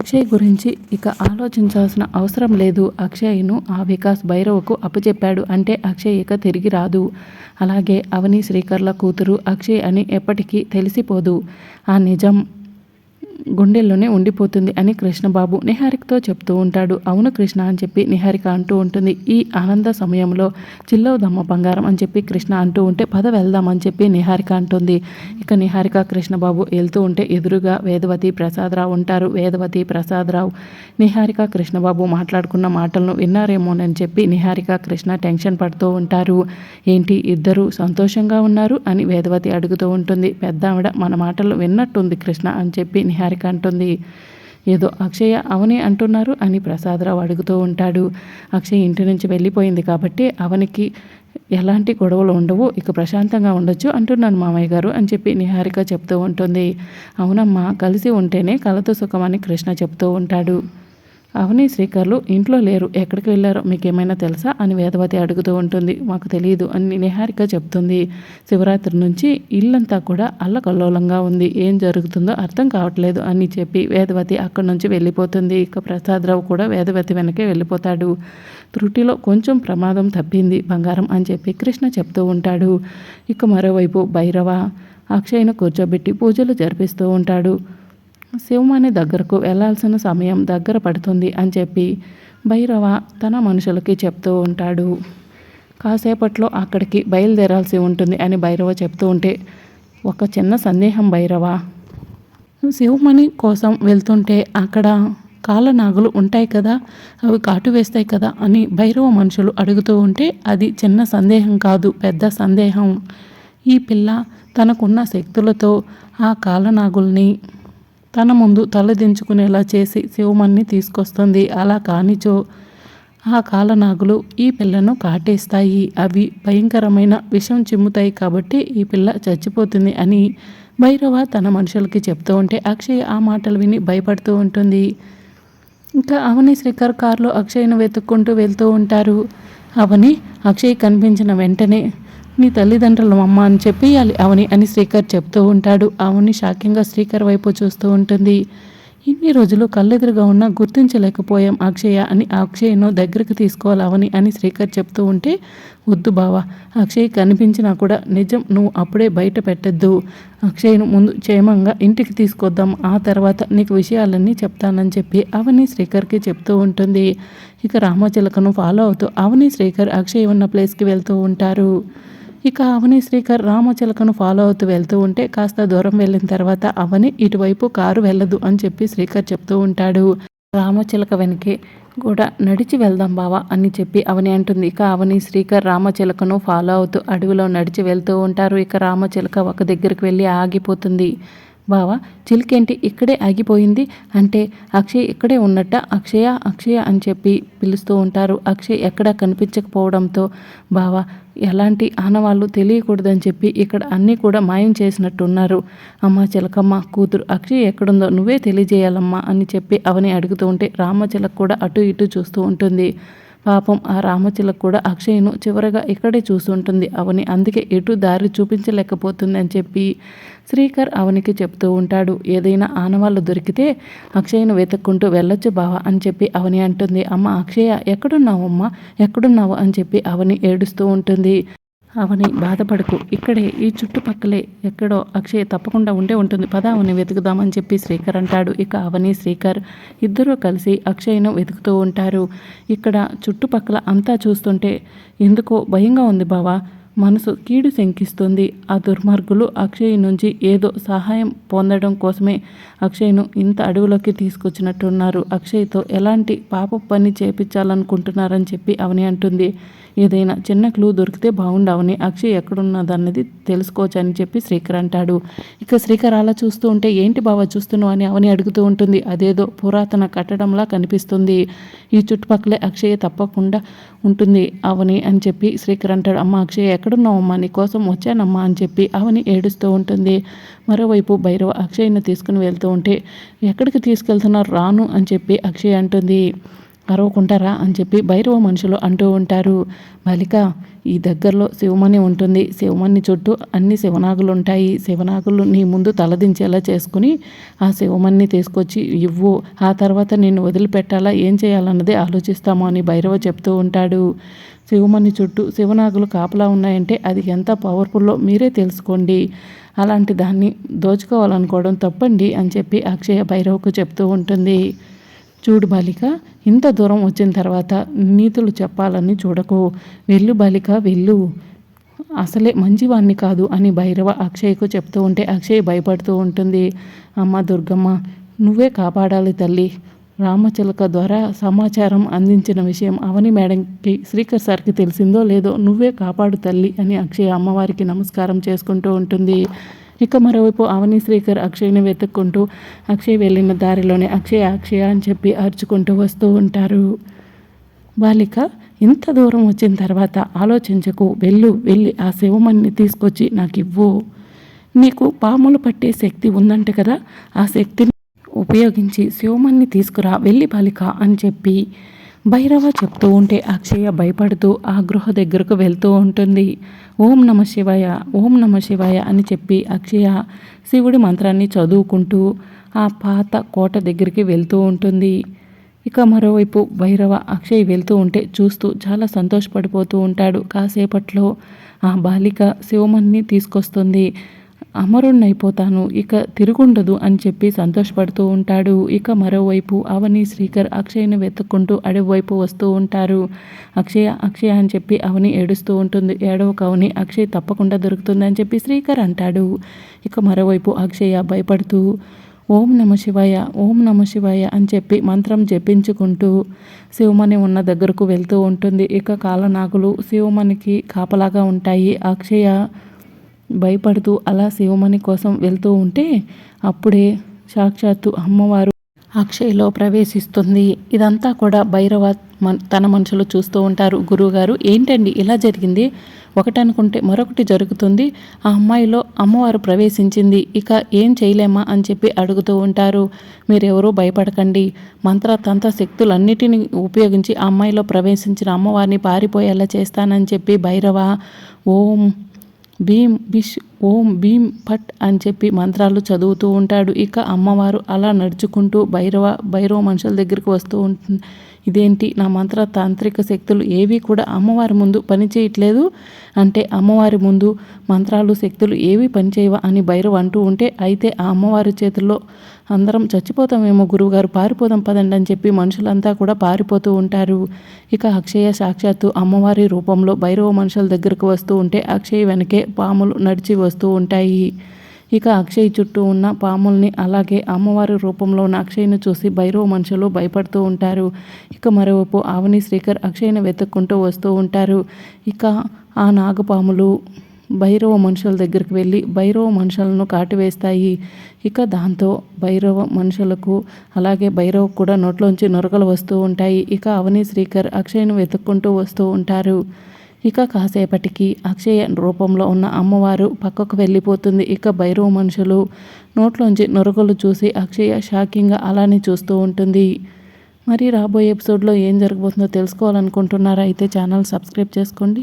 అక్షయ్ గురించి ఇక ఆలోచించాల్సిన అవసరం లేదు. అక్షయ్ను ఆ వికాస్ భైరవకు అప్పచెప్పాడు అంటే అక్షయ్ ఇక తిరిగి రాదు. అలాగే అవని శ్రీకర్ల కూతురు అక్షయ్ అని ఎప్పటికీ తెలిసిపోదు. ఆ నిజం గుండెల్లోనే ఉండిపోతుంది అని కృష్ణబాబు నిహారికతో చెప్తూ ఉంటాడు. అవును కృష్ణ అని చెప్పి నిహారిక అంటూ ఉంటుంది. ఈ ఆనంద సమయంలో చిల్లవుదమ్మ బంగారం అని చెప్పి కృష్ణ అంటూ ఉంటే పద వెళ్దాం అని చెప్పి నిహారిక అంటుంది. ఇక నిహారిక కృష్ణబాబు వెళ్తూ ఉంటే ఎదురుగా వేదవతి ప్రసాదరావు ఉంటారు. వేదవతి ప్రసాదరావు నిహారిక కృష్ణబాబు మాట్లాడుకున్న మాటలను విన్నారేమోనని చెప్పి నిహారిక కృష్ణ టెన్షన్ పడుతూ ఉంటారు. ఏంటి ఇద్దరు సంతోషంగా ఉన్నారు అని వేదవతి అడుగుతూ ఉంటుంది. పెద్ద ఆవిడ మన మాటలు విన్నట్టుంది కృష్ణ అని చెప్పి నిహారిక అంటుంది. ఏదో అక్షయ అవని అంటున్నారు అని ప్రసాదరావు అడుగుతూ ఉంటాడు. అక్షయ్ ఇంటి నుంచి వెళ్ళిపోయింది కాబట్టి అవనికి ఎలాంటి గొడవలు ఉండవు. ఇక ప్రశాంతంగా ఉండొచ్చు అంటున్నాను మామయ్య గారు అని చెప్పి నిహారిక చెప్తూ ఉంటుంది. అవునమ్మా కలిసి ఉంటేనే కలతో సుఖమని కృష్ణ చెప్తూ ఉంటాడు. అవని శ్రీకర్లు ఇంట్లో లేరు. ఎక్కడికి వెళ్ళారో మీకేమైనా తెలుసా? అని వేదవతి అడుగుతూ ఉంటుంది. మాకు తెలియదు అని నిహారిక చెప్తుంది. శివరాత్రి నుంచి ఇల్లంతా కూడా అల్లకల్లోలంగా ఉంది. ఏం జరుగుతుందో అర్థం కావట్లేదు అని చెప్పి వేదవతి అక్కడి నుంచి వెళ్ళిపోతుంది. ఇక ప్రసాదరావు కూడా వేదవతి వెనకే వెళ్ళిపోతాడు. త్రుటిలో కొంచెం ప్రమాదం తప్పింది బంగారం అని చెప్పి కృష్ణ చెప్తూ ఉంటాడు. ఇక మరోవైపు భైరవ అక్షయ్ను కూర్చోబెట్టి పూజలు జరిపిస్తూ ఉంటాడు. శివమణి దగ్గరకు వెళ్ళాల్సిన సమయం దగ్గర పడుతుంది అని చెప్పి భైరవ తన మనుషులకి చెప్తూ ఉంటాడు. కాసేపట్లో అక్కడికి బయలుదేరాల్సి ఉంటుంది అని భైరవ చెప్తూ ఉంటే ఒక చిన్న సందేహం భైరవ. శివమణి కోసం వెళ్తుంటే అక్కడ కాళ్ళనాగులు ఉంటాయి కదా అవి కాటు వేస్తాయి కదా అని భైరవ మనుషులు అడుగుతూ ఉంటే అది చిన్న సందేహం కాదు పెద్ద సందేహం. ఈ పిల్ల తనకున్న శక్తులతో ఆ కాలనాగుల్ని తన ముందు తలదించుకునేలా చేసి శివమణ్ణి తీసుకొస్తుంది. అలా కానిచో ఆ కాలనాగులు ఈ పిల్లను కాటేస్తాయి. అవి భయంకరమైన విషం చిమ్ముతాయి కాబట్టి ఈ పిల్ల చచ్చిపోతుంది అని భైరవ తన మనుషులకి చెప్తూ ఉంటే అక్షయ్ ఆ మాటలు విని భయపడుతూ ఉంటుంది. ఇంకా అవని శ్రీకర్ కారులో అక్షయ్ను వెతుక్కుంటూ వెళ్తూ ఉంటారు. అవని అక్షయ్ కనిపించిన వెంటనే నీ తల్లిదండ్రుల అమ్మ అని చెప్పేయాలి అవని అని శ్రీకర్ చెప్తూ ఉంటాడు. అవని షాకింగ్గా శ్రీకర్ వైపు చూస్తూ ఉంటుంది. ఇన్ని రోజులు కళ్ళెదురుగా ఉన్నా గుర్తించలేకపోయాం అక్షయ అని అక్షయ్ను దగ్గరికి తీసుకోవాలి అవని అని శ్రీకర్ చెప్తూ ఉంటే వద్దు బావా అక్షయ్ కనిపించినా కూడా నిజం నువ్వు అప్పుడే బయట పెట్టద్దు. అక్షయ్ను ముందు క్షేమంగా ఇంటికి తీసుకొద్దాం ఆ తర్వాత నీకు విషయాలన్నీ చెప్తానని చెప్పి అవని శ్రీకర్కి చెప్తూ ఉంటుంది. ఇక రామచిలకను ఫాలో అవుతూ అవని శ్రీకర్ అక్షయ్ ఉన్న ప్లేస్కి వెళ్తూ ఉంటారు. ఇక అవని శ్రీకర్ రామచిలకను ఫాలో అవుతూ వెళ్తూ ఉంటే కాస్త దూరం వెళ్ళిన తర్వాత అవని ఇటువైపు కారు వెళ్ళదు అని చెప్పి శ్రీకర్ చెప్తూ ఉంటాడు. రామచిలక వెనకే కూడా నడిచి వెళ్దాం బావా అని చెప్పి అవని అంటుంది. ఇక అవని శ్రీకర్ రామచిలకను ఫాలో అవుతూ అడవిలో నడిచి వెళ్తూ ఉంటారు. ఇక రామచిలక ఒక దగ్గరికి వెళ్ళి ఆగిపోతుంది. బావా చిలికేంటి ఇక్కడే ఆగిపోయింది? అంటే అక్షయ్ ఇక్కడే ఉన్నట్ట? అక్షయ అక్షయ అని చెప్పి పిలుస్తూ ఉంటారు. అక్షయ్ ఎక్కడా కనిపించకపోవడంతో బావా ఎలాంటి ఆనవాళ్ళు తెలియకూడదని చెప్పి ఇక్కడ అన్నీ కూడా మాయం చేసినట్టున్నారు. అమ్మ చిలకమ్మ కూతురు అక్షయ్ ఎక్కడుందో నువ్వే తెలియజేయాలమ్మా అని చెప్పి అవని అడుగుతూ ఉంటే రామచిలక కూడా అటు ఇటు చూస్తూ ఉంటుంది. పాపం ఆ రామచిలక కూడా అక్షయ్ను చివరగా ఇక్కడే చూస్తుంటుంది. అవని అందుకే ఎటు దారి చూపించలేకపోతుందని చెప్పి శ్రీకర్ అవనికి చెప్తూ ఉంటాడు. ఏదైనా ఆనవాళ్ళు దొరికితే అక్షయ్ను వెతుక్కుంటూ వెళ్ళొచ్చు బావా అని చెప్పి అవని అంటుంది. అమ్మ అక్షయ ఎక్కడున్నావమ్మా? ఎక్కడున్నావు? అని చెప్పి అవని ఏడుస్తూ ఉంటుంది. అవని బాధపడకు. ఇక్కడే ఈ చుట్టుపక్కలే ఎక్కడో అక్షయ్ తప్పకుండా ఉండే ఉంటుంది. పద అవని వెతుకుదామని చెప్పి శ్రీకర్ అంటాడు. ఇక అవని శ్రీకర్ ఇద్దరూ కలిసి అక్షయ్ను వెతుకుతూ ఉంటారు. ఇక్కడ చుట్టుపక్కల అంతా చూస్తుంటే ఎందుకో భయంగా ఉంది బావా. మనసు కీడు శంకిస్తుంది. ఆ దుర్మార్గులు అక్షయ్ నుంచి ఏదో సహాయం పొందడం కోసమే అక్షయ్ను ఇంత అడవిలోకి తీసుకొచ్చినట్టున్నారు. అక్షయ్తో ఎలాంటి పాప పని చేపించాలనుకుంటున్నారని చెప్పి అవని అంటుంది. ఏదైనా చిన్న క్లూ దొరికితే బాగుండవని అక్షయ్ ఎక్కడున్నదన్నది తెలుసుకోవచ్చు అని చెప్పి శ్రీకర్ అంటాడు. ఇక శ్రీకర్ అలా చూస్తూ ఉంటే ఏంటి బావ చూస్తున్నావు? అని అవని అడుగుతూ ఉంటుంది. అదేదో పురాతన కట్టడంలా కనిపిస్తుంది. ఈ చుట్టుపక్కలే అక్షయ్ తప్పకుండా ఉంటుంది. అవని అని చెప్పి శ్రీకర్ అంటాడు అమ్మ అక్షయ్ ఎక్కడున్నావమ్మా? నీ కోసం వచ్చానమ్మా అని చెప్పి అవని ఏడుస్తూ ఉంటుంది. మరోవైపు భైరవ అక్షయ్ని తీసుకుని వెళ్తూ ఉంటే ఎక్కడికి తీసుకెళ్తున్నారు? రాను అని చెప్పి అక్షయ్ అంటుంది. అరవకుంటారా అని చెప్పి భైరవ మనుషులు అంటూ ఉంటారు. బాలిక ఈ దగ్గరలో శివమణి ఉంటుంది. శివమణి చుట్టూ అన్ని శివనాగులు ఉంటాయి. శివనాగులు నీ ముందు తలదించేలా చేసుకుని ఆ శివమణిని తీసుకొచ్చి ఇవ్వు. ఆ తర్వాత నిన్ను వదిలిపెట్టాలా? ఏం చేయాలన్నదే ఆలోచిస్తాము అని భైరవ చెప్తూ ఉంటాడు. శివమణి చుట్టూ శివనాగులు కాపలా ఉన్నాయంటే అది ఎంత పవర్ఫుల్లో మీరే తెలుసుకోండి. అలాంటి దాన్ని దోచుకోవాలనుకోవడం తప్పండి అని చెప్పి అక్షయ భైరవకు చెప్తూ ఉంటుంది. చూడు బాలిక ఇంత దూరం వచ్చిన తర్వాత నీతులు చెప్పాలని చూడకు. వెళ్ళు బాలిక వెళ్ళు. అసలే మంచివాణ్ణి కాదు అని భైరవ అక్షయ్కు చెప్తూ ఉంటే అక్షయ్ భయపడుతూ ఉంటుంది. అమ్మ దుర్గమ్మ నువ్వే కాపాడాలి తల్లి. రామచిలక ద్వారా సమాచారం అందించిన విషయం అవని మేడంకి శ్రీకర్ సార్కి తెలిసిందో లేదో నువ్వే కాపాడు తల్లి అని అక్షయ్ అమ్మవారికి నమస్కారం చేసుకుంటూ ఉంటుంది. ఇక మరోవైపు అవని శ్రీకర్ అక్షయ్ని వెతుక్కుంటూ అక్షయ్ వెళ్ళిన దారిలోనే అక్షయ్ అక్షయ అని చెప్పి అరుచుకుంటూ వస్తూ ఉంటారు. బాలిక ఇంత దూరం వచ్చిన తర్వాత ఆలోచించకు. వెళ్ళు వెళ్ళి ఆ శివమణ్ణి తీసుకొచ్చి నాకు ఇవ్వు. నీకు పాములు పట్టే శక్తి ఉందంట కదా ఆ శక్తిని ఉపయోగించి శివమణ్ణి తీసుకురా వెళ్ళి బాలిక అని చెప్పి భైరవ చెప్తూ ఉంటే అక్షయ భయపడుతూ ఆ గృహ దగ్గరకు వెళ్తూ ఉంటుంది. ఓం నమ శివాయ ఓం నమ శివాయ అని చెప్పి అక్షయ శివుడి మంత్రాన్ని చదువుకుంటూ ఆ పాత కోట దగ్గరికి వెళ్తూ ఉంటుంది. ఇక మరోవైపు భైరవ అక్షయ్ వెళ్తూ ఉంటే చూస్తూ చాలా సంతోషపడిపోతూ ఉంటాడు. కాసేపట్లో ఆ బాలిక శివమన్ని తీసుకొస్తుంది. అమరుణ్ణైపోతాను ఇక తిరుగుండదు అని చెప్పి సంతోషపడుతూ ఉంటాడు. ఇక మరోవైపు అవని శ్రీకర్ అక్షయ్ని వెతుక్కుంటూ అడవివైపు వస్తూ ఉంటారు. అక్షయ అక్షయ అని చెప్పి అవని ఏడుస్తూ ఉంటుంది. ఏడవ కవని అక్షయ్ తప్పకుండా దొరుకుతుంది అని చెప్పి శ్రీకర్ అంటాడు. ఇక మరోవైపు అక్షయ భయపడుతూ ఓం నమ శివాయ ఓం నమ శివాయ అని చెప్పి మంత్రం జపించుకుంటూ శివమణి ఉన్న దగ్గరకు వెళ్తూ ఉంటుంది. ఇక కాలనాగులు శివమణికి కాపలాగా ఉంటాయి. అక్షయ భయపడుతూ అలా శివమణి కోసం వెళ్తూ ఉంటే అప్పుడే సాక్షాత్తు అమ్మవారు అక్షయ్లో ప్రవేశిస్తుంది. ఇదంతా కూడా భైరవ తన మనుషులు చూస్తూ ఉంటారు. గురువుగారు ఏంటండి ఇలా జరిగింది? ఒకటి అనుకుంటే మరొకటి జరుగుతుంది. ఆ అమ్మాయిలో అమ్మవారు ప్రవేశించింది. ఇక ఏం చేయలేమా? అని చెప్పి అడుగుతూ ఉంటారు. మీరెవరూ భయపడకండి. మంత్ర తంత్ర శక్తులన్నిటిని ఉపయోగించి ఆ అమ్మాయిలో ప్రవేశించిన అమ్మవారిని పారిపోయేలా చేస్తానని చెప్పి భైరవ ఓం భీం బిష్ ఓం భీం పట్ అని చెప్పి మంత్రాలు చదువుతూ ఉంటాడు. ఇక అమ్మవారు అలా నడుచుకుంటూ భైరవ భైరవ మనుషుల దగ్గరికి వస్తూ ఉంటుంది. ఇదేంటి? నా మంత్ర తాంత్రిక శక్తులు ఏవి కూడా అమ్మవారి ముందు పనిచేయట్లేదు అంటే అమ్మవారి ముందు మంత్రాలు శక్తులు ఏవి పనిచేయవా అని భైరవ అంటూ ఉంటే అయితే ఆ అమ్మవారి చేతుల్లో అందరం చచ్చిపోతామేమో గురువుగారు పారిపోదాం పదండి అని చెప్పి మనుషులంతా కూడా పారిపోతూ ఉంటారు. ఇక అక్షయ సాక్షాత్తు అమ్మవారి రూపంలో భైరవ మనుషుల దగ్గరకు వస్తూ ఉంటే అక్షయ్ వెనకే పాములు నడిచి వస్తూ ఉంటాయి. ఇక అక్షయ్ చుట్టూ ఉన్న పాముల్ని అలాగే అమ్మవారి రూపంలో ఉన్న అక్షయ్ను చూసి భైరవ మనుషులు భయపడుతూ ఉంటారు. ఇక మరోవైపు ఆవని శ్రీకర్ అక్షయ్ను వెతుక్కుంటూ వస్తూ ఉంటారు. ఇక ఆ నాగపాములు భైరవ మనుషుల దగ్గరికి వెళ్ళి భైరవ మనుషులను కాటివేస్తాయి. ఇక దాంతో భైరవ మనుషులకు అలాగే భైరవ కూడా నోట్లోంచి నొరకలు వస్తూ ఉంటాయి. ఇక అవని శ్రీకర్ అక్షయ్ను వెతుక్కుంటూ వస్తూ ఉంటారు. ఇక కాసేపటికి అక్షయ రూపంలో ఉన్న అమ్మవారు పక్కకు వెళ్ళిపోతుంది. ఇక భైరవ మనుషులు నోట్లోంచి నొరగలు చూసి అక్షయ షాకింగ్గా అలానే చూస్తూ ఉంటుంది. మరి రాబోయే ఎపిసోడ్లో ఏం జరగబోతుందో తెలుసుకోవాలనుకుంటున్నారా? అయితే ఛానల్ సబ్స్క్రైబ్ చేసుకోండి.